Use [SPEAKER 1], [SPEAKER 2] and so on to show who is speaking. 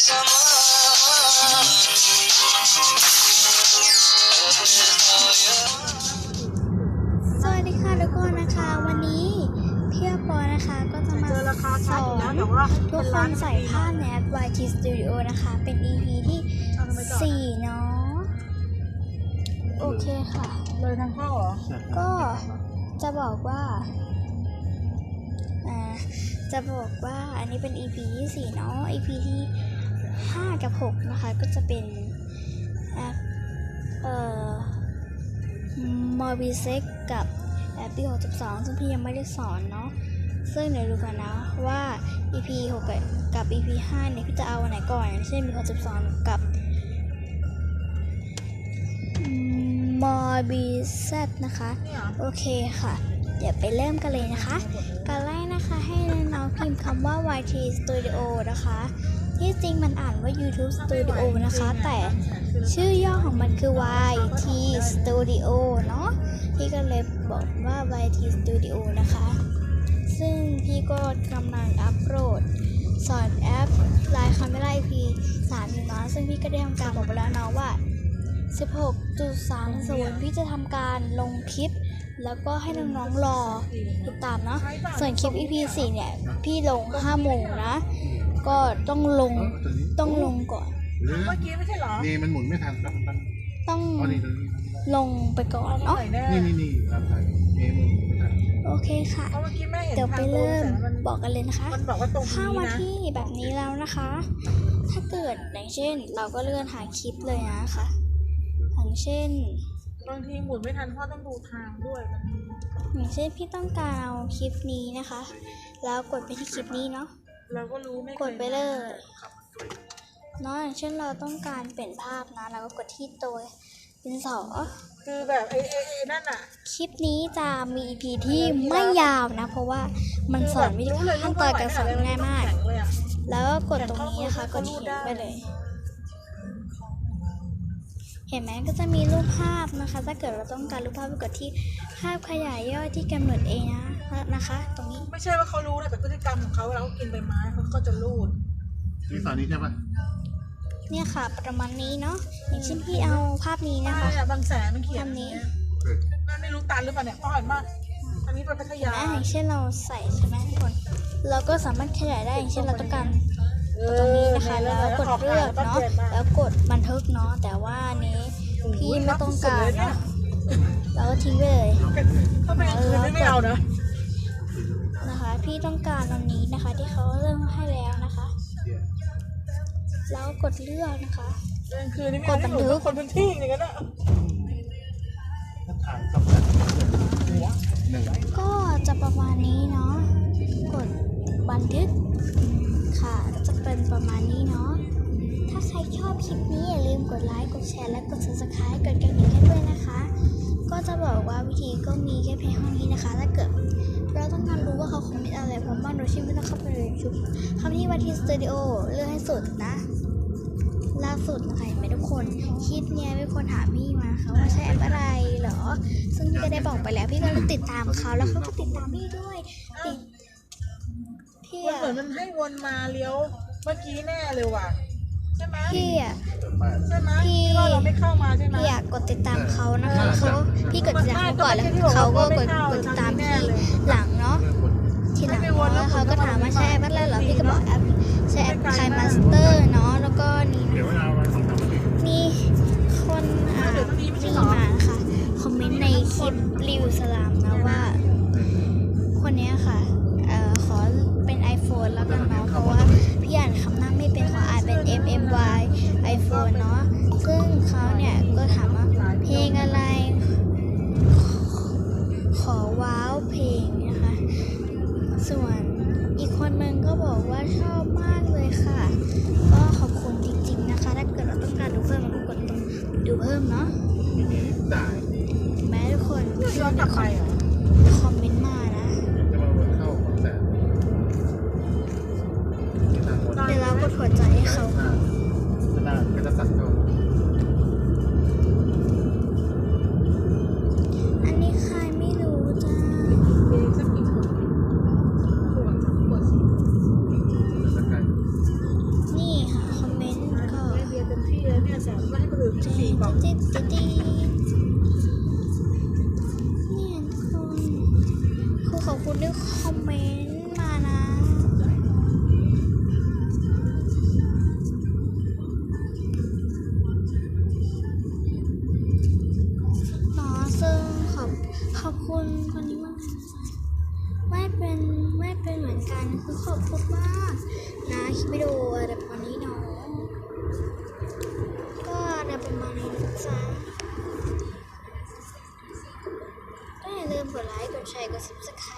[SPEAKER 1] สวัสดีค่ะทุกคนนะคะ วันนี้เพียปอนะคะก็จะมาสอนทุกคนใส่ผ้าแนบ YT Studio นะคะ เป็น EP ที่ 4 เนาะโอเคค่ะ
[SPEAKER 2] เลยทางเข้าเหรอ
[SPEAKER 1] ก็จะบอกว่าจะบอกว่าอันนี้เป็น EP ที่4เนาะ EP ที่ 5 กับ 6 นะคะ ก็จะเป็นแอปเอ่อมอร์บิเซ็กกับแอปปี62 ซึ่งพี่ยังไม่ได้สอนเนาะซึ่งเดี๋ยวดูกันนะว่า EP 6 กับ EP 5 เนี่ยพี่จะเอาอันไหนก่อนอย่างเช่นมี62 กับมอร์บิเซนะคะ โอเคค่ะ เดี๋ยวไปเริ่มกันเลยนะคะ การแรกนะคะให้น้องพิมพ์คำว่า YT Studio นะคะ ที่จริงมันอ่านว่า YouTube Studio นะคะ แต่ชื่อย่อของมันคือ YT Studio เนาะพี่ก็เลยบอกว่า YT Studio นะคะ ซึ่งพี่ก็กำลังอัปโหลดสอนแอป Line Camera IP 3อยู่เนะซึ่งพี่ก็ได้ทำการบอกไปแล้วเนาะว่า 16.30 พี่จะทำการลงคลิปแล้วก็ให้น้องๆรอติดตามเนาะ ส่วนคลิป EP 4เนี่ย พี่ลง5โมงนะ ก็ต้องลงต้องลงก่อน
[SPEAKER 3] หรือ
[SPEAKER 2] เมื่อกี้ไม่ใช่เหรอ
[SPEAKER 3] นี่มันหมุนไม่ทันครับมัน
[SPEAKER 1] ต้อง
[SPEAKER 3] อ๋อนี่ตรงนี้
[SPEAKER 1] ลงไปก่อน
[SPEAKER 2] เอามา
[SPEAKER 1] เนาะ
[SPEAKER 2] ใส่แน่
[SPEAKER 3] นี่นี่นี่ครับใช่นี่มันหมุนไม่ทัน
[SPEAKER 1] โอเคค่ะ
[SPEAKER 2] เพราะเมื่อกี้แม่เห็น
[SPEAKER 1] เดี๋ยวไป
[SPEAKER 2] ทางโน้น
[SPEAKER 1] เริ่ม
[SPEAKER 2] แต่มัน
[SPEAKER 1] บอกกันเลยนะคะ
[SPEAKER 2] มันบอกว่าตรง
[SPEAKER 1] ถ้า
[SPEAKER 2] นี้
[SPEAKER 1] มา
[SPEAKER 2] นะ
[SPEAKER 1] ที่แบบนี้แล้วนะคะ ถ้าเกิดอย่างเช่น เราก็เลื่อนหาคลิปเลยนะคะอย่างเช่น
[SPEAKER 2] บางทีหมุนไม่ทันเพราะต้องดูทางด้วยมัน
[SPEAKER 1] อย่างเช่นพี่ต้องการเอาคลิปนี้นะคะ แล้วกดไปที่คลิปนี้เนาะ
[SPEAKER 2] เราก็รู้ไม่ค
[SPEAKER 1] กดไปเลยเนาะอย่างเช่นเราต้องการเปลี่ยนภาพนะเราก็กดที่ตัวเป็นสอ
[SPEAKER 2] คือแบบไอ้ไอ้ไอ้นั่นอะ
[SPEAKER 1] คลิปนี้จะมี EP ที่ไม่ยาวนะ เพราะว่ามันสอนวิธีขั้นตอนการสอนง่ายมากแล้วก็กดตรงนี้นะคะกดทิ้งไปเลย เห็นไหมก็จะมีรูปภาพนะคะ ถ้าเกิดเราต้องการรูปภาพไปกดที่ภาพขยายย่อยที่กำหนดเองนะนะคะ ตรงนี้
[SPEAKER 2] ไม่ใช่ว่าเขารู้นะแต่พฤติกรรมของเขาเวลาเขากินใบไม้เขาก็จะรูด
[SPEAKER 3] นี่ตอนนี้ใช่ปะ
[SPEAKER 1] เนี่ยค่ะ ประมาณนี้เนาะอย่างเช่นพี่เอาภาพนี้นะคะ
[SPEAKER 2] ใช่อะบางแสนมันเขียน
[SPEAKER 1] ทำนี้
[SPEAKER 3] เออ
[SPEAKER 2] นั่นไม่รู้ตันหรือเปล่าเนี่ยอ่อนมากอันนี้ไปพัท
[SPEAKER 1] เห็น
[SPEAKER 2] ยา
[SPEAKER 1] ไหมอย่างเช่นเราใส่ใช่ไหมทุกคนเราก็สามารถขยายได้อย่างเช่นเราต้องการตรงนี้นะคะแล้ว กดเลือกเนาะแล้วกดบันทึกเนาะแต่ว่าอันนี้พี่ไม่ต้องการเนาะเราก็ทิ้งไปเลย
[SPEAKER 2] ถ้าเป็นกลางคืนนี่ไม่เอานะ
[SPEAKER 1] นะคะ พี่ต้องการอันนี้นะคะ ที่เขาเริ่มให้แล้วนะคะ แล้วกดเลือกนะคะ
[SPEAKER 2] กลางคืนนี่ไม่เอาที่หนูเป็นคนพื้นที่อย่างนั้นอะ
[SPEAKER 3] ถ้าถ่ายกับแบบหนึ่ง
[SPEAKER 1] ก็จะประมาณนี้เนาะกดบันทึกค่ะก็จะเป็นประมาณนี้เนาะ ถ้าใครชอบคลิปนี้อย่าลืมกดไลค์ กดแชร์ และกด subscribe กดกระดิ่งให้ด้วยนะคะ ก็จะบอกว่าวิธีก็มีแค่เพียงเท่านี้นะคะ ถ้าเกิดเราต้องการรู้ว่าเขาคอมเมนต์อะไรผมบ้างโดยที่ไม่ต้องเข้าไปในยูทูบเข้าที่วันที่สตูดิโอเลือกให้สุดนะ ล่าสุดนะคะเห็นไหมทุกคนคลิปเนี้ยมีคนถามพี่มานะคะว่าใช่แอปอะไรเหรอ ซึ่งพี่ก็ได้บอกไปแล้วพี่ก็ติดตามเขาแล้วเขาก็ติดตามพี่ด้วยติดพี่
[SPEAKER 2] มันเหมือนมันให้วนมาเลี้ยวเมื่อกี้แน่เลยว่ะ ใช่ไหม
[SPEAKER 1] พี่อะ
[SPEAKER 2] ใช่ไหม
[SPEAKER 1] พี่
[SPEAKER 2] ที่ว่าเราไม่เข้ามาใช่ไหม
[SPEAKER 1] พี่อยากกดติดตามเขานะคะเขาพี่กดติดตามเขาก่อนแล้วเขาก็กดกดติดตามพี่หลังเนาะทีหลังเนาะเขาก็ถามว่าใช่แอปอะไรเหรอพี่ก็บอกแอปใช่แอปคายมาสเตอร์เนาะแล้วก็นี่
[SPEAKER 3] เดี๋ยวเวลาวันสองสามวันนี้
[SPEAKER 1] มีคนอ่ามีมานะคะคอมเมนต์ในคลิปรีวิวสลามนะว่า ส่วนอีกคนนึงก็บอกว่าชอบมากเลยค่ะ ก็ขอบคุณจริง ๆ นะคะ ถ้าเกิดเราต้องการดูเพิ่มเราก็กดตรงดูเพิ่มเนาะ
[SPEAKER 3] ได้
[SPEAKER 1] แม้ทุกคน
[SPEAKER 2] ย้อนกลับไปเหรอ
[SPEAKER 1] คอมเมนต์มานะ
[SPEAKER 3] จะมาวนเข้าของแสนที่ทางวน
[SPEAKER 1] เดี๋ยวเรากดหัวใจให้เขา
[SPEAKER 3] หน้าหน้าก็จะสั่นเข้า
[SPEAKER 2] สีบอก
[SPEAKER 1] เจ๊เจ๊เจ๊เนี่ยทุกคนขอบคุณที่คอมเมนต์มานะ หนอซึ่งขอบขอบคุณคนนี้มากไม่เป็นไม่เป็นเหมือนกันคือขอบคุณมากนะคลิปวิดีโออะไรประมาณนี้เนาะ กดไลค์กดแ